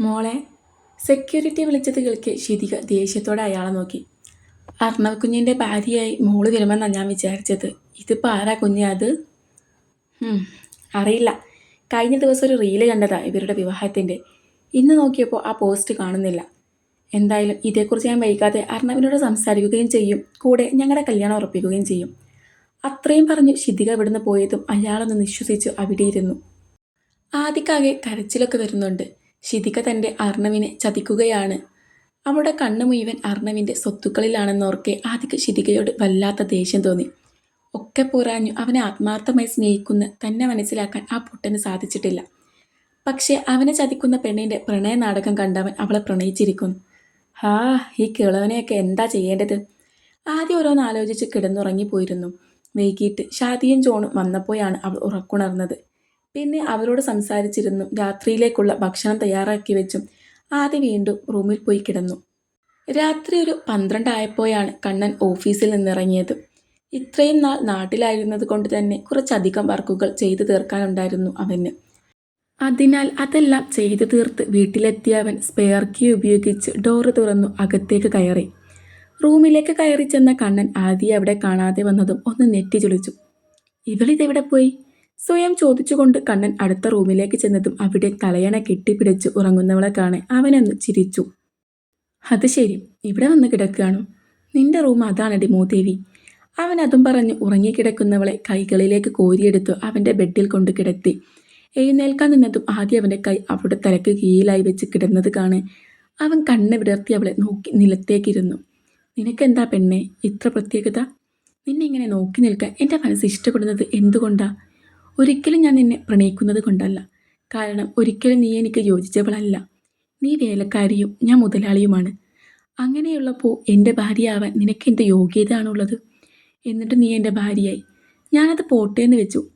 മോളെ സെക്യൂരിറ്റി വിളിച്ചത് കേൾക്കെ. ശിതിക ദേഷ്യത്തോടെ അയാളെ നോക്കി. അർണവ് കുഞ്ഞിന്റെ ഭാര്യയായി മോൾ വരുമെന്നാണ് ഞാൻ വിചാരിച്ചത്. ഇതിപ്പോൾ ആരാ കുഞ്ഞ് അത്? അറിയില്ല. കഴിഞ്ഞ ദിവസം ഒരു റീൽ കണ്ടതാ ഇവരുടെ വിവാഹത്തിന്റെ ഇന്ന് നോക്കിയപ്പോൾ ആ പോസ്റ്റ് കാണുന്നില്ല. എന്തായാലും ഇതേക്കുറിച്ച് ഞാൻ വൈകാതെ അർണവിനോട് സംസാരിക്കുകയും ചെയ്യും. കൂടെ ഞങ്ങളുടെ കല്യാണം ഉറപ്പിക്കുകയും ചെയ്യും. അത്രയും പറഞ്ഞു ശിതിക ഇവിടുന്ന് പോയതും അയാളൊന്ന് നിശ്വസിച്ചു അവിടെ ഇരുന്നു ആദിക്കാകെ കരച്ചിലൊക്കെ വരുന്നുണ്ട്. ശിതിക തന്റെ അർണവിനെ ചതിക്കുകയാണ്. അവളുടെ കണ്ണു മുഴുവൻ അർണവിന്റെ സ്വത്തുക്കളിലാണെന്നോർക്കെ ആദിക്ക് ശിതികയോട് വല്ലാത്ത ദേഷ്യം തോന്നി. ഒക്കെ പോരാഞ്ഞു അവനെ ആത്മാർത്ഥമായി സ്നേഹിക്കുന്ന തന്നെ മനസ്സിലാക്കാൻ ആ പൊട്ടന് സാധിച്ചിട്ടില്ല. പക്ഷേ അവനെ ചതിക്കുന്ന പെണ്ണിന്റെ പ്രണയ നാടകം കണ്ടവൻ അവളെ പ്രണയിച്ചിരിക്കുന്നു. ഹാ ഈ കിളവനെയൊക്കെ എന്താ ചെയ്യേണ്ടത്? ആദ്യം ഓരോന്ന് ആലോചിച്ച് കിടന്നുറങ്ങിപ്പോയിരുന്നു. വൈകിട്ട് ഷാദിയും ജോണും വന്നപ്പോഴാണ് അവൾ ഉറക്കുണർന്നത്. പിന്നെ അവരോട് സംസാരിച്ചിരുന്നു. രാത്രിയിലേക്കുള്ള ഭക്ഷണം തയ്യാറാക്കി വെച്ചും ആദ്യ വീണ്ടും റൂമിൽ പോയി കിടന്നു. രാത്രി ഒരു പന്ത്രണ്ടായപ്പോഴാണ് കണ്ണൻ ഓഫീസിൽ നിന്നിറങ്ങിയത്. ഇത്രയും നാൾ നാട്ടിലായിരുന്നത് കൊണ്ട് തന്നെ കുറച്ചധികം വർക്കുകൾ ചെയ്തു തീർക്കാനുണ്ടായിരുന്നു അവന്. അതിനാൽ അതെല്ലാം ചെയ്തു തീർത്ത് വീട്ടിലെത്തിയ അവൻ സ്പെയർ കീ ഉപയോഗിച്ച് ഡോറ് തുറന്നു അകത്തേക്ക് കയറി. റൂമിലേക്ക് കയറി ചെന്ന കണ്ണൻ ആദ്യം അവിടെ കാണാതെ വന്നതും ഒന്ന് നെറ്റി ചൊളിച്ചു ഇവളിതെവിടെ പോയി? സ്വയം ചോദിച്ചുകൊണ്ട് കണ്ണൻ അടുത്ത റൂമിലേക്ക് ചെന്നതും അവിടെ തലയണ കെട്ടിപ്പിടിച്ച് ഉറങ്ങുന്നവളെ കാണെ അവനൊന്ന് ചിരിച്ചു. അത് ശരി ഇവിടെ വന്ന് കിടക്കുകയാണോ? നിന്റെ റൂം അതാണടി മോദേവി അവൻ അതും പറഞ്ഞ് ഉറങ്ങിക്കിടക്കുന്നവളെ കൈകളിലേക്ക് കോരിയെടുത്തു അവന്റെ ബെഡിൽ കൊണ്ട് കിടത്തി. എഴുന്നേൽക്കാൻ നിന്നതും ആദ്യം അവന്റെ കൈ അവളുടെ തലക്ക് കീഴിലായി വെച്ച് കിടന്നത് കാണെ അവൻ കണ്ണ് വിടർത്തി അവളെ നോക്കി നിലത്തേക്കിരുന്നു. നിനക്കെന്താ പെണ്ണെ ഇത്ര പ്രത്യേകത? നിന്നെ ഇങ്ങനെ നോക്കി നിൽക്കാൻ എന്റെ മനസ്സ് ഇഷ്ടപ്പെടുന്നത് എന്തുകൊണ്ടാ? ഒരിക്കലും ഞാൻ നിന്നെ പ്രണയിക്കുന്നത് കൊണ്ടല്ല. കാരണം ഒരിക്കലും നീ എനിക്ക് യോജിച്ചവളല്ല. നീ വേലക്കാരിയും ഞാൻ മുതലാളിയുമാണ്. അങ്ങനെയുള്ളപ്പോൾ എന്റെ ഭാര്യയാവാൻ നിനക്ക് എന്ത് യോഗ്യതയാണുള്ളത്? എന്നിട്ട് നീ എന്റെ ഭാര്യയായി. ഞാനത് പോട്ടെ എന്ന് വെച്ചു.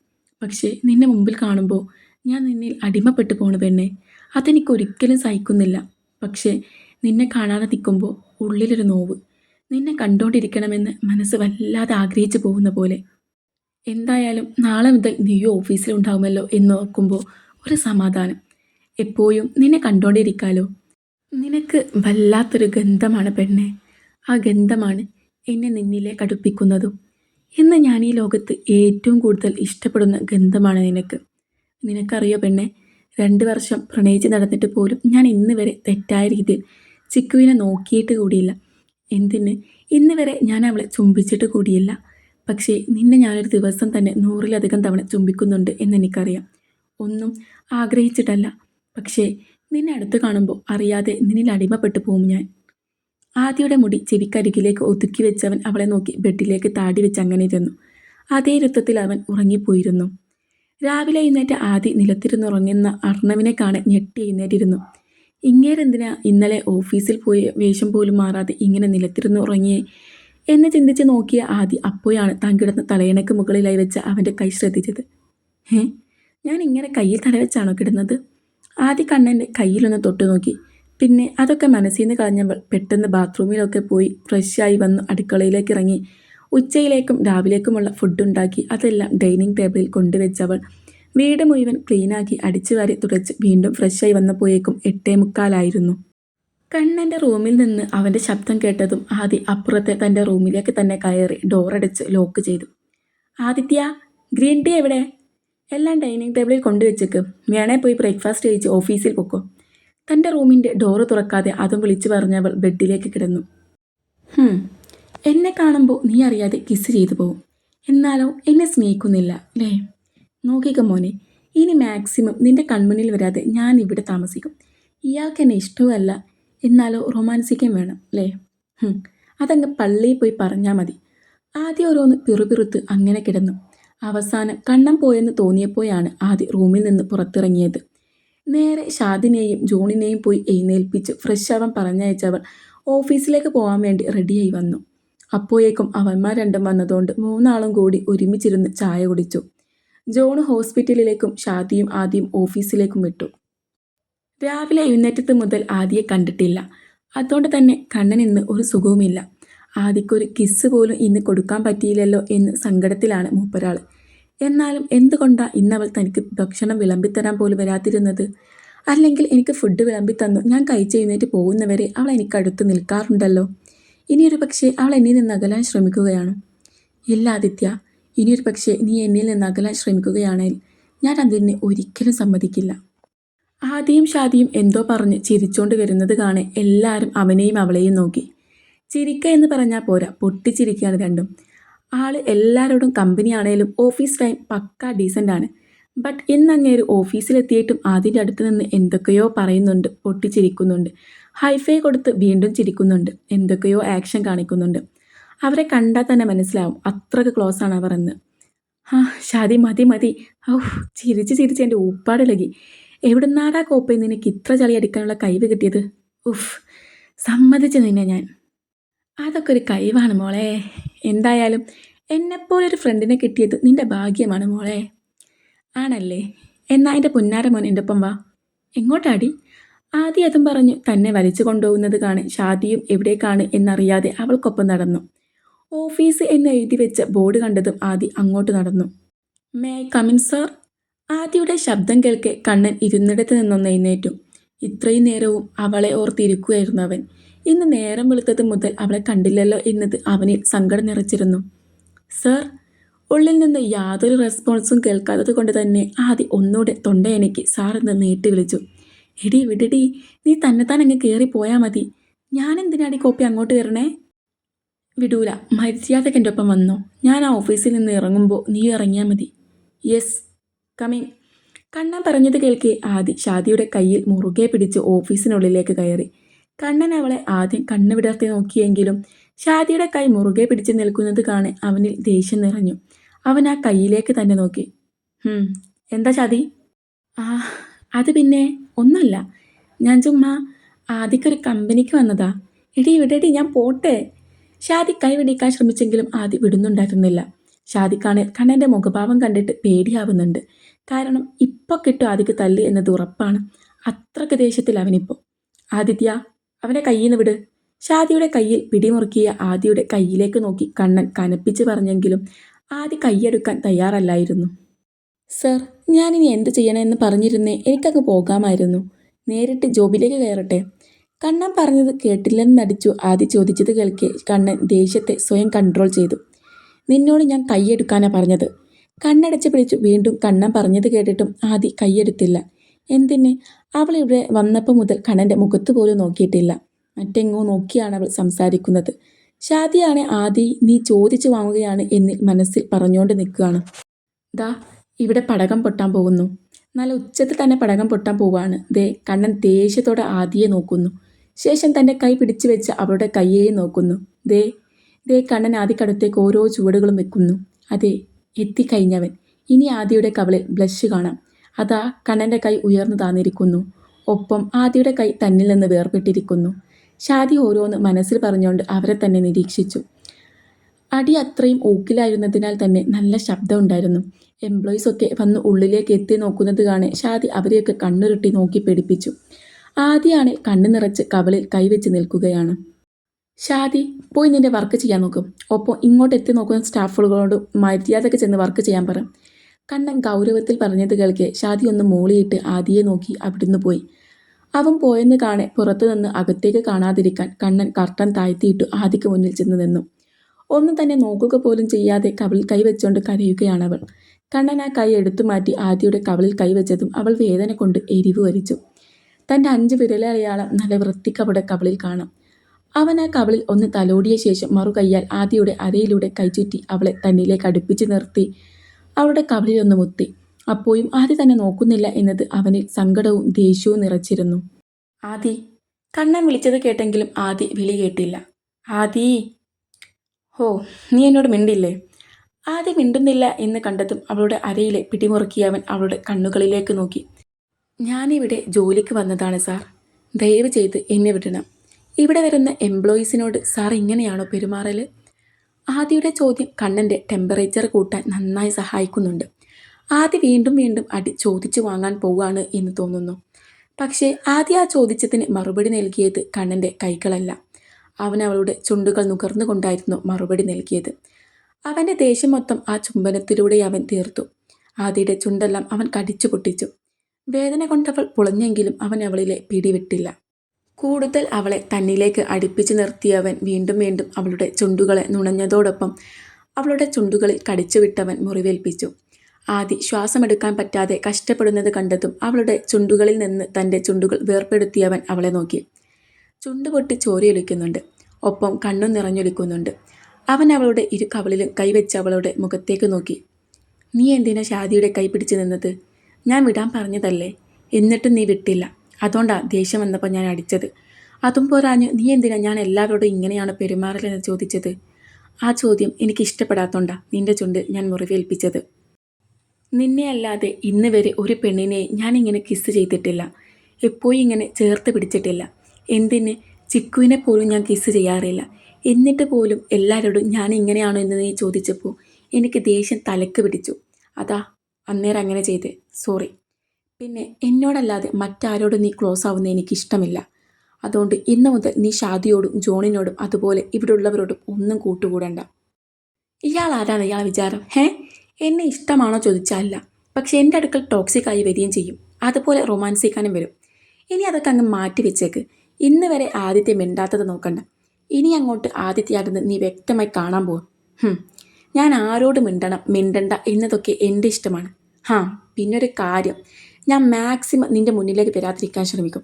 പക്ഷേ നിന്നെ മുമ്പിൽ കാണുമ്പോൾ ഞാൻ നിന്നിൽ അടിമപ്പെട്ടു പോണു പെണ്ണെ. അതെനിക്ക് ഒരിക്കലും സഹിക്കുന്നില്ല. പക്ഷേ നിന്നെ കാണാതെ നിൽക്കുമ്പോൾ ഉള്ളിലൊരു നോവ്. നിന്നെ കണ്ടുകൊണ്ടിരിക്കണമെന്ന് മനസ്സ് വല്ലാതെ ആഗ്രഹിച്ചു പോകുന്ന പോലെ. എന്തായാലും നാളെ മുതൽ നീയോ ഓഫീസിലുണ്ടാവുമല്ലോ എന്ന് ഓർക്കുമ്പോൾ ഒരു സമാധാനം. എപ്പോഴും നിന്നെ കണ്ടോണ്ടിരിക്കാലോ? നിനക്ക് വല്ലാത്തൊരു ഗന്ധമാണ് പെണ്ണെ. ആ ഗന്ധമാണ് എന്നെ നിന്നിലേക്ക് കടുപ്പിക്കുന്നതും. ഇന്ന് ഞാൻ ഈ ലോകത്ത് ഏറ്റവും കൂടുതൽ ഇഷ്ടപ്പെടുന്ന ഗന്ധമാണ് നിനക്ക്. നിനക്കറിയോ പെണ്ണെ രണ്ട് വർഷം പ്രണയിച്ച് നടന്നിട്ട് പോലും ഞാൻ ഇന്ന് വരെ തെറ്റായ രീതിയിൽ ചിക്കുവിനെ നോക്കിയിട്ട് കൂടിയില്ല. എന്തിന്? ഇന്ന് വരെ ഞാൻ അവളെ ചുംബിച്ചിട്ട് കൂടിയില്ല. പക്ഷേ നിന്നെ ഞാനൊരു ദിവസം തന്നെ നൂറിലധികം തവണ ചുംബിക്കുന്നുണ്ട് എന്നെനിക്കറിയാം. ഒന്നും ആഗ്രഹിച്ചിട്ടല്ല. പക്ഷേ നിന്നെ അടുത്ത് കാണുമ്പോൾ അറിയാതെ നിന്നിൽ അടിമപ്പെട്ടു പോകും ഞാൻ. ആദ്യയുടെ മുടി ചെവിക്കരികിലേക്ക് ഒതുക്കി വെച്ചവൻ അവളെ നോക്കി ബെഡിലേക്ക് താടി വെച്ച് അങ്ങനെ ഇരുന്നു. അതേ ഇരുത്തത്തിൽ അവൻ ഉറങ്ങിപ്പോയിരുന്നു. രാവിലെ എഴുന്നേറ്റ് ആദി നിലത്തിരുന്നുറങ്ങുന്ന അർണവിനെ കാണാൻ ഞെട്ടി എഴുന്നേറ്റിരുന്നു. ഇങ്ങേരെന്തിനാ ഇന്നലെ ഓഫീസിൽ പോയി വേഷം പോലും മാറാതെ ഇങ്ങനെ നിലത്തിരുന്ന് ഉറങ്ങിയേ എന്ന് ചിന്തിച്ച് നോക്കിയ ആദി അപ്പോഴാണ് താൻ കിടന്ന തലയണക്ക് മുകളിലായി വെച്ച അവന്റെ കൈ ശ്രദ്ധിച്ചത്. ഏ ഞാൻ ഇങ്ങനെ കയ്യിൽ തലവെച്ചാണോ കിടന്നത്? ആദ്യ കണ്ണന്റെ കയ്യിലൊന്ന് തൊട്ടു നോക്കി. പിന്നെ അതൊക്കെ മനസ്സിൽ നിന്ന് കളഞ്ഞവൾ പെട്ടെന്ന് ബാത്റൂമിലൊക്കെ പോയി ഫ്രഷായി വന്ന് അടുക്കളയിലേക്ക് ഇറങ്ങി. ഉച്ചയിലേക്കും രാവിലേക്കുമുള്ള ഫുഡ് ഉണ്ടാക്കി. അതെല്ലാം ഡൈനിങ് ടേബിളിൽ കൊണ്ടുവച്ചവൾ വീട് മുഴുവൻ ക്ലീനാക്കി അടിച്ചു വാരി തുടച്ച് വീണ്ടും ഫ്രഷായി വന്നപ്പോഴേക്കും എട്ടേ മുക്കാലായിരുന്നു. കണ്ണന്റെ റൂമിൽ നിന്ന് അവന്റെ ശബ്ദം കേട്ടതും ആദി അപ്പുറത്തെ തന്റെ റൂമിലേക്ക് തന്നെ കയറി ഡോറടിച്ച് ലോക്ക് ചെയ്തു. ആദിത്യ ഗ്രീൻ ടീ എവിടെ? എല്ലാം ഡൈനിങ് ടേബിളിൽ കൊണ്ടുവച്ചേക്ക്. വേണേ പോയി ബ്രേക്ക്ഫാസ്റ്റ് കഴിച്ച് ഓഫീസിൽ പൊക്കോ. തന്റെ റൂമിന്റെ ഡോറ് തുറക്കാതെ അതും വിളിച്ചു പറഞ്ഞവൾ ബെഡിലേക്ക് കിടന്നു. എന്നെ കാണുമ്പോൾ നീ അറിയാതെ കിസ് ചെയ്തു പോകും എന്നാലോ എന്നെ സ്നേഹിക്കുന്നില്ല അല്ലേ നോക്കിക്ക മോനെ ഇനി മാക്സിമം നിന്റെ കൺമുന്നിൽ വരാതെ ഞാൻ ഇവിടെ താമസിക്കും. ഇയാൾക്ക് എന്നെ ഇഷ്ടവുമല്ല. എന്നാലോ റൊമാൻസിക്കാൻ വേണം അല്ലേ? അതങ്ങ് പള്ളിയിൽ പോയി പറഞ്ഞാൽ മതി. ആദ്യം ഓരോന്ന് പിറുപിറുത്ത് അങ്ങനെ കിടന്നു. അവസാനം കണ്ണം പോയെന്ന് തോന്നിയപ്പോഴാണ് ആദ്യ റൂമിൽ നിന്ന് പുറത്തിറങ്ങിയത്. നേരെ ഷാദിനെയും ജോണിനെയും പോയി എഴുന്നേൽപ്പിച്ച് ഫ്രഷ് ആവാൻ പറഞ്ഞയച്ചവൾ ഓഫീസിലേക്ക് പോകാൻ വേണ്ടി റെഡിയായി വന്നു. അപ്പോഴേക്കും അവന്മാർ രണ്ടും വന്നതുകൊണ്ട് മൂന്നാളും കൂടി ഒരുമിച്ചിരുന്ന് ചായ കുടിച്ചു. ജോൺ ഹോസ്പിറ്റലിലേക്കും ഷാദിയും ആദ്യം ഓഫീസിലേക്കും വിട്ടു. രാവിലെ എഴുന്നേറ്റത്ത് മുതൽ ആദിയെ കണ്ടിട്ടില്ല. അതുകൊണ്ട് തന്നെ കണ്ണൻ ഇന്ന് ഒരു സുഖവുമില്ല. ആദിക്കൊരു കിസ് പോലും ഇന്ന് കൊടുക്കാൻ പറ്റിയില്ലല്ലോ എന്ന് സങ്കടത്തിലാണ് മൂപ്പരാൾ. എന്നാലും എന്തുകൊണ്ടാണ് ഇന്നവൾ തനിക്ക് ഭക്ഷണം വിളമ്പിത്തരാൻ പോലും വരാതിരുന്നത്? അല്ലെങ്കിൽ എനിക്ക് ഫുഡ് വിളമ്പി തന്നു ഞാൻ കഴിച്ച് എഴുന്നേറ്റ് പോകുന്നവരെ അവൾ എനിക്ക് അടുത്ത് നിൽക്കാറുണ്ടല്ലോ. ഇനിയൊരു പക്ഷേ അവൾ എന്നിൽ നിന്ന് അകലാൻ ശ്രമിക്കുകയാണ്. ഇല്ല ആദിത്യ ഇനിയൊരു പക്ഷേ നീ എന്നിൽ നിന്ന് അകലാൻ ശ്രമിക്കുകയാണെങ്കിൽ ഞാൻ അതിനെ ഒരിക്കലും സമ്മതിക്കില്ല. ആദിയും ഷാദിയും എന്തോ പറഞ്ഞ് ചിരിച്ചോണ്ട് വരുന്നത് കാണെ എല്ലാവരും അവനെയും അവളെയും നോക്കി. ചിരിക്ക എന്ന് പറഞ്ഞാൽ പോരാ പൊട്ടിച്ചിരിക്കുകയാണ് രണ്ടും. ആൾ എല്ലാവരോടും കമ്പനിയാണേലും ഓഫീസ് ടൈം പക്ക ഡീസന്റ് ആണ്. ബട്ട് ഇന്ന് അങ്ങേര് ഓഫീസിലെത്തിയിട്ടും ആദ്യന്റെ അടുത്ത് നിന്ന് എന്തൊക്കെയോ പറയുന്നുണ്ട് പൊട്ടിച്ചിരിക്കുന്നുണ്ട്. ഹൈഫൈ കൊടുത്ത് വീണ്ടും ചിരിക്കുന്നുണ്ട് എന്തൊക്കെയോ ആക്ഷൻ കാണിക്കുന്നുണ്ട്. അവരെ കണ്ടാൽ തന്നെ മനസ്സിലാവും അത്രയ്ക്ക് ക്ലോസ് ആണ് അവർ എന്ന്. ആ ഷാദി മതി മതി. ഔ ചിരിച്ച് ചിരിച്ച് എന്റെ ഊപ്പാടിളകി എവിടുന്നാടാ കോപ്പയിൽ നിനക്ക് ഇത്ര ചളി അടിക്കാനുള്ള കഴിവ് കിട്ടിയത്? ഉഫ് സമ്മതിച്ചു നിന്നെ ഞാൻ. അതൊക്കെ ഒരു കഴിവാണ് മോളെ. എന്തായാലും എന്നെപ്പോലൊരു ഫ്രണ്ടിനെ കിട്ടിയത് നിന്റെ ഭാഗ്യമാണ് മോളെ. ആണല്ലേ? എന്നാ എന്റെ പുന്നാര മോൻ എന്റെ ഒപ്പം വാ. എങ്ങോട്ടാടി? ആദ്യം അതും പറഞ്ഞു തന്നെ വലിച്ചു കൊണ്ടുപോകുന്നത് കാണെ ഷാദിയും എവിടേക്കാണ് എന്നറിയാതെ അവൾക്കൊപ്പം നടന്നു. ഓഫീസ് എന്ന് എഴുതി വെച്ച ബോർഡ് കണ്ടതും ആദി അങ്ങോട്ട് നടന്നു. May I come in sir? ആദിയുടെ ശബ്ദം കേൾക്കെ കണ്ണൻ ഇരുന്നിടത്ത് നിന്നൊന്ന് എഴുന്നേറ്റു. ഇത്രയും നേരവും അവളെ ഓർത്തിരിക്കുകയായിരുന്നു അവൻ. ഇന്ന് നേരം വെളുത്തത് മുതൽ അവളെ കണ്ടില്ലല്ലോ എന്നത് അവനിൽ സങ്കടം നിറച്ചിരുന്നു. സർ ഉള്ളിൽ നിന്ന് യാതൊരു റെസ്പോൺസും കേൾക്കാത്തത് കൊണ്ട് തന്നെ ആദ്യം ഒന്നുകൂടെ തൊണ്ടയണയ്ക്ക് സാർ എന്ന് നീട്ടി വിളിച്ചു. എടി വിടടി നീ തന്നെത്താൻ അങ്ങ് കയറി പോയാൽ മതി. ഞാൻ എന്തിനാടി കോപ്പി അങ്ങോട്ട് വരണേ വിടൂല മര്യാദയ്ക്ക് എന്റെ ഒപ്പം വന്നോ. ഞാൻ ആ ഓഫീസിൽ നിന്ന് ഇറങ്ങുമ്പോൾ നീ ഇറങ്ങിയാൽ മതി. യെസ് കമ്മിങ് കണ്ണൻ പറഞ്ഞത് കേൾക്കെ ആദി ഷാദിയുടെ കയ്യിൽ മുറുകെ പിടിച്ച് ഓഫീസിനുള്ളിലേക്ക് കയറി. കണ്ണൻ അവളെ ആദ്യം കണ്ണു വിടർത്തി നോക്കിയെങ്കിലും ഷാദിയുടെ കൈ മുറുകെ പിടിച്ച് നിൽക്കുന്നത് കാണെ അവനിൽ ദേഷ്യം നിറഞ്ഞു. അവൻ ആ കൈയിലേക്ക് തന്നെ നോക്കി. എന്താ ഷാദി? ആ അത് പിന്നെ ഒന്നുമല്ല. ഞാൻ ചുമ്മാ ആദിക്കൊരു കമ്പനിക്ക് വന്നതാ. എടി വിടടി ഞാൻ പോട്ടെ. ഷാദി കൈ വിടിക്കാൻ ശ്രമിച്ചെങ്കിലും ആദി വിടുന്നുണ്ടായിരുന്നില്ല. ഷാദിക്കാണ് കണ്ണന്റെ മുഖഭാവം കണ്ടിട്ട് പേടിയാവുന്നുണ്ട്. കാരണം ഇപ്പോൾ കിട്ടും ആദിക്ക് തല്ല് എന്നത് ഉറപ്പാണ്. അത്രയ്ക്ക് ദേഷ്യത്തിൽ അവനിപ്പോൾ ആദിത്യ അവനെ കയ്യിൽ നിന്ന് വിട്. ഷാദിയുടെ കയ്യിൽ പിടിമുറുക്കിയ ആദിയുടെ കയ്യിലേക്ക് നോക്കി കണ്ണൻ കനപ്പിച്ച് പറഞ്ഞെങ്കിലും ആദി കൈയെടുക്കാൻ തയ്യാറല്ലായിരുന്നു. സർ ഞാനിനി എന്ത് ചെയ്യണമെന്ന് പറഞ്ഞിരുന്നേ എനിക്കങ്ങ് പോകാമായിരുന്നു. നേരിട്ട് ജോബിലേക്ക് കയറട്ടെ? കണ്ണൻ പറഞ്ഞത് കേട്ടില്ലെന്ന് നടിച്ചു ആദി ചോദിച്ചത് കേൾക്കെ കണ്ണൻ ദേഷ്യത്തെ സ്വയം കൺട്രോൾ ചെയ്തു. നിന്നോട് ഞാൻ കൈയെടുക്കാനാ പറഞ്ഞത്. കണ്ണടച്ച് പിടിച്ചു വീണ്ടും കണ്ണൻ പറഞ്ഞത് കേട്ടിട്ടും ആദി കൈയെടുത്തില്ല. എന്തിന്? അവൾ ഇവിടെ വന്നപ്പോൾ മുതൽ കണ്ണന്റെ മുഖത്ത് പോലും നോക്കിയിട്ടില്ല. മറ്റെങ്ങോ നോക്കിയാണ് അവൾ സംസാരിക്കുന്നത്. ഷാദിയാണെ ആദി നീ ചോദിച്ചു വാങ്ങുകയാണ് എന്ന് മനസ്സിൽ പറഞ്ഞുകൊണ്ട് നിൽക്കുകയാണ്. ദാ ഇവിടെ പടകം പൊട്ടാൻ പോകുന്നു. നല്ല ഉച്ചത്തിൽ തന്നെ പടകം പൊട്ടാൻ പോവാണ്. ദേ കണ്ണൻ ദേഷ്യത്തോടെ ആദിയെ നോക്കുന്നു. ശേഷം തന്റെ കൈ പിടിച്ചു വെച്ച് അവളുടെ കയ്യേയും നോക്കുന്നു. ദേ ദേ കണ്ണൻ ആദിക്കടുത്തേക്ക് ഓരോ ചുവടുകളും വെക്കുന്നു. അതെ എത്തിക്കഴിഞ്ഞവൻ. ഇനി ആദിയുടെ കവളിൽ ബ്ലഷ് കാണാം. അതാ കണ്ണന്റെ കൈ ഉയർന്നു താന്നിരിക്കുന്നു. ഒപ്പം ആദിയുടെ കൈ തന്നിൽ നിന്ന് വേർപെട്ടിരിക്കുന്നു. ഷാദി ഓരോന്ന് മനസ്സിൽ പറഞ്ഞുകൊണ്ട് അവരെ തന്നെ നിരീക്ഷിച്ചു. അടി അത്രയും ഊക്കിലായിരുന്നതിനാൽ തന്നെ നല്ല ശബ്ദമുണ്ടായിരുന്നു എംപ്ലോയീസ് ഒക്കെ വന്ന് ഉള്ളിലേക്ക് എത്തി നോക്കുന്നത് കാണെ ഷാദി അവരെയൊക്കെ കണ്ണുരുട്ടി നോക്കി പേടിപ്പിച്ചു. ആദ്യമാണ് കണ്ണു നിറച്ച് കവളിൽ കൈവച്ച് നിൽക്കുകയാണ്. ഷാദി പോയി നിന്റെ വർക്ക് ചെയ്യാൻ നോക്കും. ഒപ്പം ഇങ്ങോട്ട് എത്തി നോക്കുന്ന സ്റ്റാഫുകളോട് മര്യാദയ്ക്ക് ചെന്ന് വർക്ക് ചെയ്യാൻ പറ. കണ്ണൻ ഗൗരവത്തിൽ പറഞ്ഞത് കേൾക്കെ ഷാദി ഒന്ന് മൂളിയിട്ട് ആദിയെ നോക്കി അവിടുന്ന് പോയി. അവൻ പോയെന്ന് കാണെ പുറത്തു നിന്ന് അകത്തേക്ക് കാണാതിരിക്കാൻ കണ്ണൻ കർട്ടൻ താഴ്ത്തിയിട്ടു ആദിക്ക് മുന്നിൽ ചെന്ന് നിന്നു. ഒന്നും തന്നെ നോക്കുക പോലും ചെയ്യാതെ കവിളിൽ കൈവച്ചുകൊണ്ട് കരയുകയാണ് അവൾ. കണ്ണൻ ആ കൈ എടുത്തു മാറ്റി ആദിയുടെ കവിളിൽ കൈവച്ചതും അവൾ വേദന കൊണ്ട് എരിവ് വലിച്ചു തന്റെ അഞ്ച് വിരലയാളം നല്ല വൃത്തിക്ക് അവിടെ കവിളിൽ കാണാം. അവൻ ആ കവളിൽ ഒന്ന് തലോടിയ ശേഷം മറുകയ്യാൽ ആദിയുടെ അരയിലൂടെ കൈചുറ്റി അവളെ തന്നിലേക്ക് അടുപ്പിച്ച് നിർത്തി. അവളുടെ കവളിൽ ഒന്ന് മുത്തി. അപ്പോഴും ആദി തന്നെ നോക്കുന്നില്ല എന്നത് അവനിൽ സങ്കടവും ദേഷ്യവും നിറച്ചിരുന്നു. ആദി കണ്ണൻ വിളിച്ചത് കേട്ടെങ്കിലും ആദി വിളി കേട്ടില്ല. ആദി ഹോ നീ എന്നോട് മിണ്ടില്ലേ? ആദി മിണ്ടുന്നില്ല എന്ന് കണ്ടതും അവളുടെ അരയിലെ പിടിമുറുക്കി അവൻ അവളുടെ കണ്ണുകളിലേക്ക് നോക്കി. ഞാനിവിടെ ജോലിക്ക് വന്നതാണ് സാർ. ദയവ് ചെയ്ത് എന്നെ വിടണം. ഇവിടെ വരുന്ന എംപ്ലോയീസിനോട് സാർ ഇങ്ങനെയാണോ പെരുമാറൽ ആദിയുടെ ചോദ്യം കണ്ണന്റെ ടെമ്പറേച്ചർ കൂട്ടാൻ നന്നായി സഹായിക്കുന്നുണ്ട്. ആദ്യ വീണ്ടും വീണ്ടും അടി ചോദിച്ചു വാങ്ങാൻ പോവുകയാണ് എന്ന് തോന്നുന്നു. പക്ഷേ ആദ്യ ആ ചോദിച്ചതിന് മറുപടി നൽകിയത് കണ്ണന്റെ കൈകളല്ല. അവൻ അവളുടെ ചുണ്ടുകൾ നുകർന്നുകൊണ്ടായിരുന്നു മറുപടി നൽകിയത്. അവന്റെ ദേഷ്യം മൊത്തം ആ ചുംബനത്തിലൂടെ അവൻ തീർത്തു. ആദിയുടെ ചുണ്ടെല്ലാം അവൻ കടിച്ചു പൊട്ടിച്ചു വേദന കൊണ്ടവൾ പുളഞ്ഞെങ്കിലും അവൻ അവളിലെ പിടിവിട്ടില്ല. കൂടുതൽ അവളെ തന്നിലേക്ക് അടുപ്പിച്ചു നിർത്തിയവൻ വീണ്ടും വീണ്ടും അവളുടെ ചുണ്ടുകളെ നുണഞ്ഞതോടൊപ്പം അവളുടെ ചുണ്ടുകളിൽ കടിച്ചുവിട്ടവൻ മുറിവേൽപ്പിച്ചു. ആദി ശ്വാസമെടുക്കാൻ പറ്റാതെ കഷ്ടപ്പെടുന്നത് കണ്ടതും അവളുടെ ചുണ്ടുകളിൽ നിന്ന് തന്റെ ചുണ്ടുകൾ വേർപ്പെടുത്തിയവൻ അവളെ നോക്കി. ചുണ്ടുപൊട്ടി ചോരയൊലിക്കുന്നുണ്ട്. ഒപ്പം കണ്ണും നിറഞ്ഞൊലിക്കുന്നുണ്ട്. അവൻ അവളുടെ ഇരു കവളിലും കൈവച്ച് അവളുടെ മുഖത്തേക്ക് നോക്കി. നീ എന്തിനാ ഷാദിയുടെ കൈ പിടിച്ചു നിന്നത്? ഞാൻ വിടാൻ പറഞ്ഞതല്ലേ? എന്നിട്ടും നീ വിട്ടില്ല. അതുകൊണ്ടാ ദേഷ്യം വന്നപ്പോൾ ഞാൻ അടിച്ചത്. അതും പോരാഞ്ഞ് നീ എന്തിനാ ഞാൻ എല്ലാവരോടും ഇങ്ങനെയാണ് പെരുമാറലെന്ന് ചോദിച്ചത്? ആ ചോദ്യം എനിക്ക് ഇഷ്ടപ്പെടാത്തോണ്ടാ നിന്റെ ചുണ്ട് ഞാൻ മുറിവേൽപ്പിച്ചത്. നിന്നെ അല്ലാതെ ഇന്ന് വരെ ഒരു പെണ്ണിനെ ഞാനിങ്ങനെ കിസ് ചെയ്തിട്ടില്ല. എപ്പോഴും ഇങ്ങനെ ചേർത്ത് പിടിച്ചിട്ടില്ല. എന്തിന്? ചിക്കുവിനെ പോലും ഞാൻ കിസ് ചെയ്യാറില്ല. എന്നിട്ട് പോലും എല്ലാവരോടും ഞാൻ ഇങ്ങനെയാണോ എന്ന് നീ ചോദിച്ചപ്പോൾ എനിക്ക് ദേഷ്യം തലക്ക് പിടിച്ചു. അതാ അന്നേരം അങ്ങനെ ചെയ്തേ. സോറി പിന്നെ എന്നോടല്ലാതെ മറ്റാരോടും നീ ക്ലോസ് ആവുന്ന എനിക്ക് ഇഷ്ടമില്ല അതുകൊണ്ട് ഇന്ന് മുതൽ നീ ഷാദിയോടും ജോണിനോടും അതുപോലെ ഇവിടെ ഉള്ളവരോടും ഒന്നും കൂട്ടുകൂടണ്ട. ഇയാൾ ആരാണ്? ഇയാൾ വിചാരം. ഹേ? എന്നെ ഇഷ്ടമാണോ ചോദിച്ചാലല്ല. പക്ഷെ എന്റെ അടുക്കൽ ടോക്സിക് ആയി വരികയും ചെയ്യും. അതുപോലെ റൊമാൻസിക്കാനും വരും. ഇനി അതൊക്കെ അങ്ങ് മാറ്റി വെച്ചേക്ക്. ഇന്ന് വരെ ആദിത്യം മിണ്ടാത്തത് നോക്കണ്ട. ഇനി അങ്ങോട്ട് ആദിത്യയാകുന്നത് നീ വ്യക്തമായി കാണാൻ പോകും ഞാൻ ആരോട് മിണ്ടണം മിണ്ടണ്ട എന്നതൊക്കെ എന്റെ ഇഷ്ടമാണ്. ഹാ പിന്നൊരു കാര്യം. ഞാൻ മാക്സിമം നിന്റെ മുന്നിലേക്ക് വരാതിരിക്കാൻ ശ്രമിക്കും.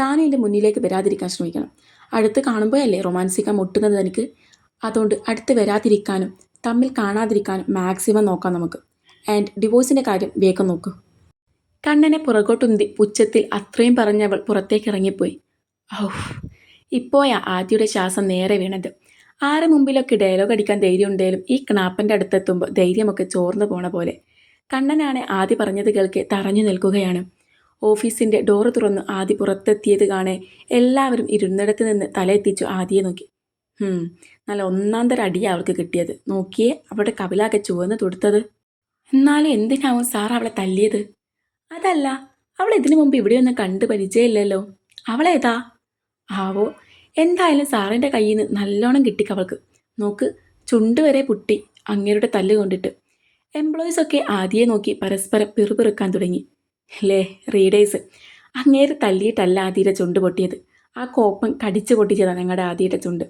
താനും എന്റെ മുന്നിലേക്ക് വരാതിരിക്കാൻ ശ്രമിക്കണം. അടുത്ത് കാണുമ്പോഴല്ലേ റൊമാൻസിക്കാൻ മുട്ടുന്നത് എനിക്ക്? അതുകൊണ്ട് അടുത്ത് വരാതിരിക്കാനും തമ്മിൽ കാണാതിരിക്കാനും മാക്സിമം നോക്കാം നമുക്ക്. ആൻഡ് ഡിവോഴ്സിന്റെ കാര്യം വേഗം നോക്കൂ. കണ്ണനെ പുറകോട്ടുന്തി പുച്ഛത്തിൽ അത്രയും പറഞ്ഞവൾ പുറത്തേക്ക് ഇറങ്ങിപ്പോയി. ഔഫ് ഇപ്പോയാ ആദ്യയുടെ ശ്വാസം നേരെ വീണത്. ആരെ മുമ്പിലൊക്കെ ഡയലോഗ് അടിക്കാൻ ധൈര്യം ഉണ്ടെങ്കിലും ഈ ക്നാപ്പന്റെ അടുത്തെത്തുമ്പോൾ ധൈര്യമൊക്കെ ചോർന്നു പോണ പോലെ. കണ്ണനാണ് ആദ്യ പറഞ്ഞത് കേൾക്കെ തറഞ്ഞു നിൽക്കുകയാണ്. ഓഫീസിന്റെ ഡോറ് തുറന്ന് ആദ്യ പുറത്തെത്തിയത് കാണെ എല്ലാവരും ഇരുന്നിടത്ത് നിന്ന് തലയെത്തിച്ചു ആദിയെ നോക്കി. നല്ല ഒന്നാം തരം അടിയാണ് അവൾക്ക് കിട്ടിയത്. നോക്കിയേ അവളുടെ കവിലാകെ ചുവന്ന് തൊടുത്തത്. എന്നാലും എന്തിനാവും സാർ അവളെ തല്ലിയത്? അതല്ല അവൾ ഇതിനു മുമ്പ് ഇവിടെയൊന്നും കണ്ട് പരിചയമില്ലല്ലോ. അവളേതാ ആവോ എന്തായാലും സാറിന്റെ കയ്യിൽ നിന്ന് നല്ലോണം കിട്ടിക്കവൾക്ക് നോക്ക് ചുണ്ടുവരെ പൊട്ടി അങ്ങേരുടെ തല്ല് കൊണ്ടിട്ട്. എംപ്ലോയീസ് ഒക്കെ ആദ്യം നോക്കി പരസ്പരം പിറുപിറുക്കാൻ തുടങ്ങി. ലേ റീഡേഴ്സ് അങ്ങേര് തല്ലിയിട്ടല്ല ആദിയുടെ ചുണ്ട് പൊട്ടിയത്. ആ കോപ്പം കടിച്ചു പൊട്ടിച്ചതാണ് ഞങ്ങളുടെ ആദിയുടെ ചുണ്ട്.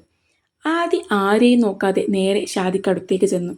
ആദി ആരെയും നോക്കാതെ നേരെ ഷാദിക്കടുത്തേക്ക് ചെന്നു.